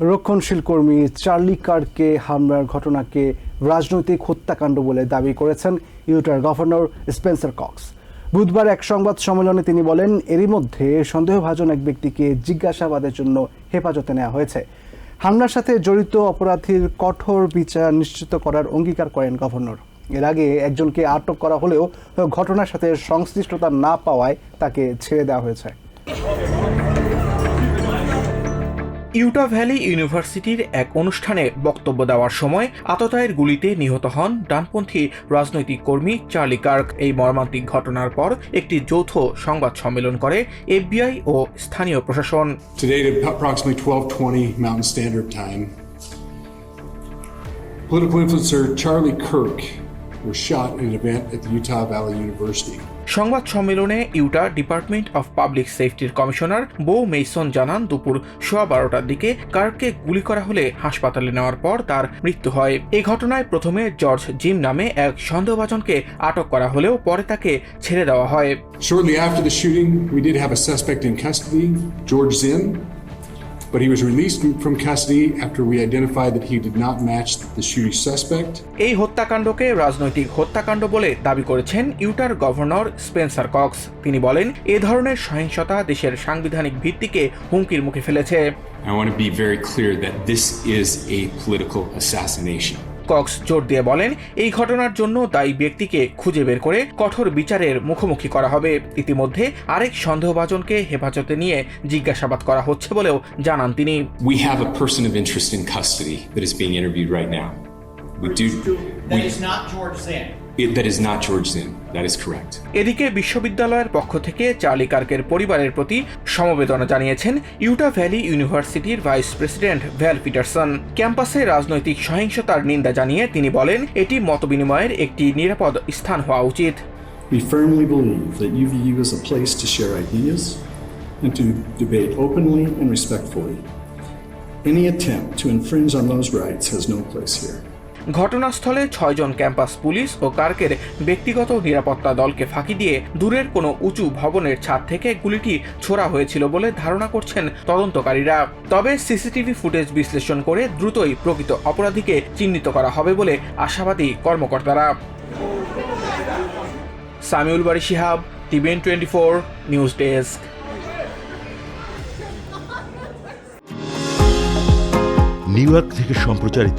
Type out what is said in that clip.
রক্ষণশীল কর্মী চার্লি কার্কে হামলার ঘটনাকে রাজনৈতিক হত্যাকাণ্ড বলে দাবি করেছেন ইউটার গভর্নর স্পেন্সার কক্স। বুধবার এক সংবাদ সম্মেলনে তিনি বলেন, এরই মধ্যে সন্দেহভাজন এক ব্যক্তিকে জিজ্ঞাসাবাদের জন্য হেফাজতে নেওয়া হয়েছে। হামলার সাথে জড়িত অপরাধীর কঠোর বিচার নিশ্চিত করার অঙ্গীকার করেন গভর্নর। এর আগে একজনকে আটক করা হলেও ঘটনার সাথে সংশ্লিষ্টতা না পাওয়ায় তাকে ছেড়ে দেওয়া হয়েছে। ইউটা ভ্যালি ইউনিভার্সিটির এক অনুষ্ঠানে বক্তব্য দেওয়ার সময় আততায়ের গুলিতে নিহত হন ডানপন্থী রাজনৈতিক কর্মী চার্লি কার্ক। এই মর্মান্তিক ঘটনার পর একটি যৌথ সংবাদ সম্মেলন করে এফবিআই ও স্থানীয় প্রশাসন। Today at approximately 12:20 Mountain Standard Time, political influencer Charlie Kirk was shot in an event at the Utah Valley University. সংবাদ সম্মেলনে ইউটা ডিপার্টমেন্ট অফ পাবলিক সেফটির কমিশনার বো মেইসন জানান দুপুর সোয়া বারোটার দিকে কার্ককে গুলি করা হলে হাসপাতালে নেওয়ার পর তার মৃত্যু হয়। এই ঘটনায় প্রথমে জর্জ জিম নামে এক সন্দেহভাজনকে আটক করা হলেও পরে তাকে ছেড়ে দেওয়া হয়। Shortly after the shooting, we did have a suspect in custody, George but he was released from custody after we identified that he did not match the shooting suspect. এই হত্যাকাণ্ডকে রাজনৈতিক হত্যাকাণ্ড বলে দাবি করেছেন ইউটার গভর্নর স্পেন্সার কক্স তিনি বলেন এ ধরনের সহিংসতা দেশের সাংবিধানিক ভিত্তিকে হুমকির মুখে ফেলেছে I want to be very clear that this is a political assassination. Cox জোর দিয়ে বলেন, এই ঘটনার জন্য দায়ী ব্যক্তিকে খুঁজে বের করে কঠোর বিচারের মুখোমুখি করা হবে ইতিমধ্যে আরেক সন্দেহভাজনকে হেফাজতে নিয়ে জিজ্ঞাসাবাদ করা হচ্ছে বলেও জানান তিনি We have a person of interest in custody. We do. That We, is not George Zinn. it, that is not George Zinn. That is correct. এদিকে বিশ্ববিদ্যালয়ের পক্ষ থেকে চার্লি কার্কের পরিবারের প্রতি সমবেদনা জানিয়েছেন ইউটা ভ্যালি ইউনিভার্সিটির ভাইস প্রেসিডেন্ট ভ্যাল পিটারসন ক্যাম্পাসে রাজনৈতিক সহিংসতার নিন্দা জানিয়ে তিনি বলেন এটি মতবিনিময়ের একটি নিরাপদ স্থান হওয়া উচিত We firmly believe that UVU is a place to share ideas and to debate openly and respectfully. Any attempt to infringe on those rights has no place here. ঘটনাস্থলে ছয়জন ক্যাম্পাস পুলিশ ও কার্কের ব্যক্তিগত নিরাপত্তা দলকে ফাঁকি দিয়ে দূরের কোনো উঁচু ভবনের ছাদ থেকে গুলিটি ছোড়া হয়েছিল বলে ধারণা করছেন তদন্তকারীরা। তবে সিসিটিভি ফুটেজ বিশ্লেষণ করে দ্রুতই প্রকৃত অপরাধীকে চিহ্নিত করা হবে বলে আশাবাদী কর্মকর্তারা। Samiul Bari Shihab, TVN twenty four news desk. New York থেকে সম্প্রচারিত